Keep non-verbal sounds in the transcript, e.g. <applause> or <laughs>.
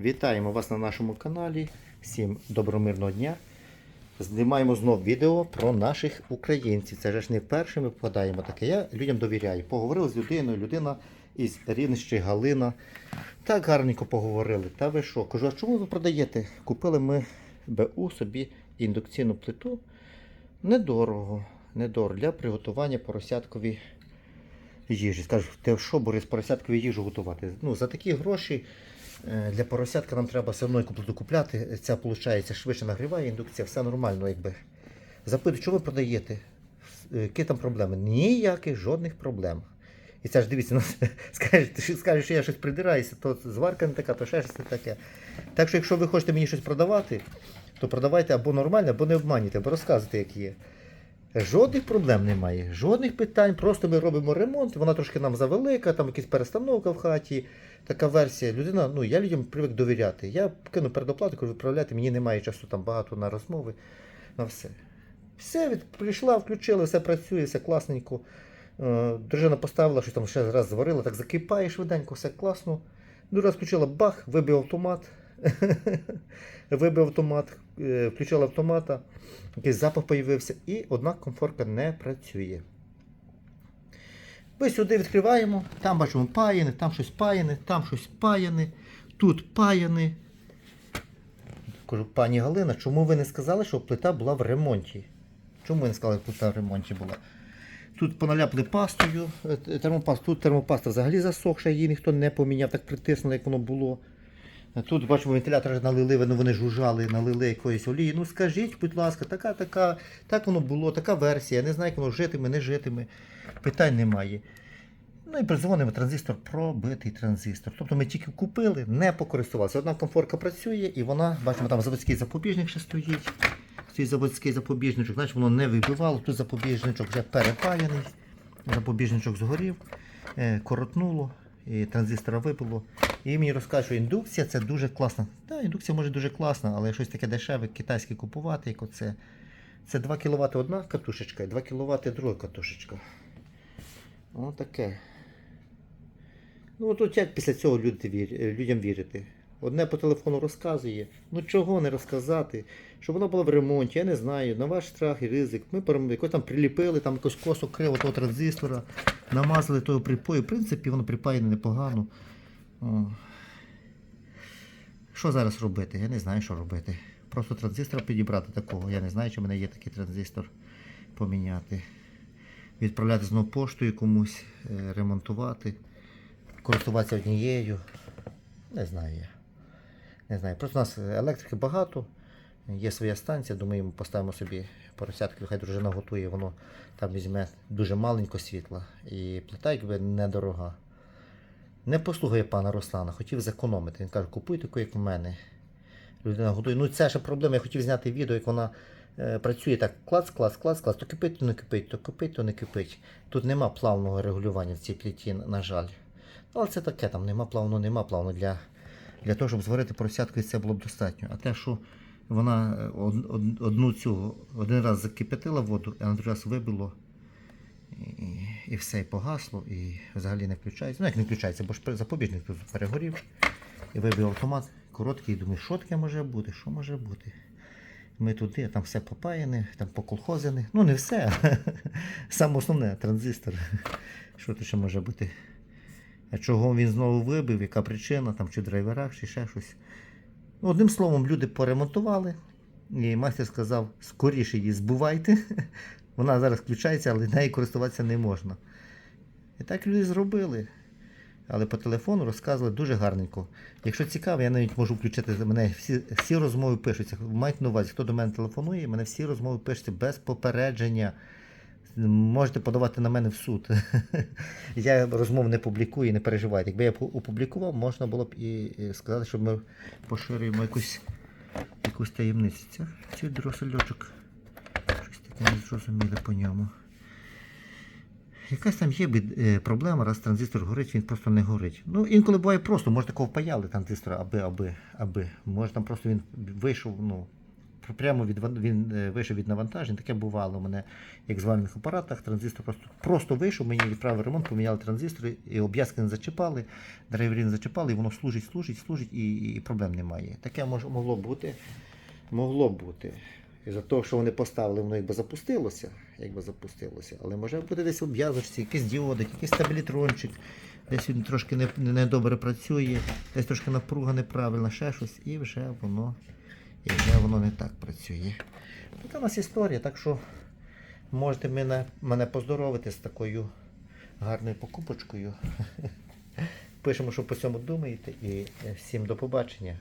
Вітаємо вас на нашому каналі. Всім добромирного дня. Знімаємо знов відео про наших українців. Це ж не вперше ми попадаємо таке. Я людям довіряю. Поговорили з людиною, людина із Рівнищі Галина. Так гарненько поговорили. Та ви що? Кажу, а чому ви продаєте? Купили ми БУ собі індукційну плиту. Недорого. Недорого для приготування поросяткові їжі. Скажу, ти що, Борис, поросяткові їжу готувати? Ну, за такі гроші для поросятка нам треба все одно яку плиту купляти. Ця, виходить, швидше нагріває індукція, все нормально, якби. Запитую, що ви продаєте? Е, Які там проблеми? Ніяких жодних проблем. І це ж дивіться, ну, <laughs> скажеш, ти що я щось придираюся, то зварка не така, то ще щось таке. Так що, якщо ви хочете мені щось продавати, то продавайте або нормально, або не обманюйте, або розказуйте, як є. Жодних проблем немає, жодних питань. Просто ми робимо ремонт, вона трошки нам завелика, там якась перестановка в хаті, така версія. Людина, ну я людям привик довіряти. Я кину передоплату, кажу, відправляти, мені немає часу там багато на розмови, на все. Все, від, прийшла, включила, все працює, все класненько. Е, Дружина поставила, що там ще раз зварила, так закипає швиденько, все класно. Друга раз включила бах, вибив автомат. <laughs> вибив автомат, е, включила автомата, якийсь запах появився, і одна комфорка не працює. Ми сюди відкриваємо, там бачимо паяне, там щось паяне, там щось паяне, тут паяне. Кажу, пані Галина, чому ви не сказали, що плита була в ремонті? Чому ви не сказали, що плита в ремонті була? Тут поналяпли пастою, е, термопаст, тут термопаста взагалі засохша, її ніхто не поміняв, так притиснуло, як воно було. Тут бачимо, вентилятори налили, вони жужжали, налили якоїсь олії. Ну скажіть, будь ласка, така, така, так воно було, така версія. Я не знаю, як воно житиме, не житиме. Питань немає. Ну і призвонимо транзистор, пробитий транзистор. Тобто ми тільки купили, не покористувалися. Одна комфорка працює і вона, бачимо, там заводський запобіжник ще стоїть. Цей заводський запобіжничок, значить воно не вибивало. Тут запобіжничок вже перепаяний. Запобіжничок згорів, е, коротнуло, і транзистора випало. І мені розкажуть, що індукція це дуже класна. Так, індукція може дуже класна, але щось таке дешеве, китайське купувати, як оце. Це 2 кВт одна катушечка і 2 кВт друга катушечка. Отаке. Ну тут як після цього вір- людям вірити? Одне по телефону розказує. Ну чого не розказати? Щоб вона була в ремонті, я не знаю, на ваш страх і ризик. Ми якось там приліпили, там якось косо криво того транзистора, намазали того припою. В принципі, воно припаяне непогано. Що зараз робити? Я не знаю, що робити. Просто транзистора підібрати такого. Я не знаю, чи в мене є такий транзистор поміняти. Відправляти знову поштою комусь, е, ремонтувати, користуватися однією. Не знаю я. Не знаю. Просто у нас електрики багато, є своя станція, думаю, ми поставимо собі поросятки, хай дружина готує, воно там візьме дуже маленько світла. І плита якби недорога. Не послухає пана Руслана, хотів зекономити. Він каже, купуй таку, як у мене. Людина готує. Ну це ще проблема. Я хотів зняти відео, як вона е, працює так, клац, клац, клац, клац, то кипить, то не кипить, то кипить, то не кипить. Тут нема плавного регулювання в цій пліті, на жаль. Але це таке, там нема плавного, нема плавного. Для, для того, щоб зварити поросятку, і це було б достатньо. А те, що вона е, од- од- одну цю один раз закипятила воду, а на другий раз вибило. І, і все погасло, і взагалі не включається. Ну як не включається, бо ж запобіжник тут перегорів. І вибив автомат короткий, думаю, що таке може бути, що може бути. Ми туди, там все попаяне, там поколхозене. Ну не все. <laughs> Саме основне транзистор. <laughs> Що тут ще може бути? А чого він знову вибив, яка причина, там чи в драйверах, чи ще щось. Ну, Одним словом, люди поремонтували. І майстер сказав, скоріше її збувайте. <laughs> Вона зараз включається, але нею користуватися не можна. І так люди зробили. Але по телефону розказували дуже гарненько. Якщо цікаво, я навіть можу включити. Мене всі, всі розмови пишуться. Майте на увазі, хто до мене телефонує, мене всі розмови пишуться без попередження. Можете подавати на мене в суд. <laughs> Я розмов не публікую, не переживайте. Якби я опублікував, можна було б і і сказати, що ми поширюємо якусь, якусь таємницю. Це дросельочок. Не зрозуміле по ньому. Якась там є е, проблема, раз транзистор горить, він просто не горить. Ну, інколи буває просто, може такого впаяли транзистора, аби, аби, аби. Може там просто він вийшов, ну, прямо від він е, вийшов від навантажень. Таке бувало у мене, як в звальних апаратах. Транзистор просто, просто вийшов, мені відправили ремонт, поміняли транзистори, і обв'язки не зачіпали, драйвери не зачіпали, і воно служить, служить, служить, і, і проблем немає. Таке мож, могло бути. Могло бути. За того, що вони поставили, воно якби запустилося, якби запустилося, але може бути десь обв'язочці, якийсь діодик, якийсь стабілітрончик, десь він трошки не, не працює, десь трошки напруга неправильна, ще щось, і вже воно, і вже воно не так працює. Така у нас історія, так що можете мене, мене поздоровити з такою гарною покупочкою. <laughs> Пишемо, що по цьому думаєте, і е, всім до побачення.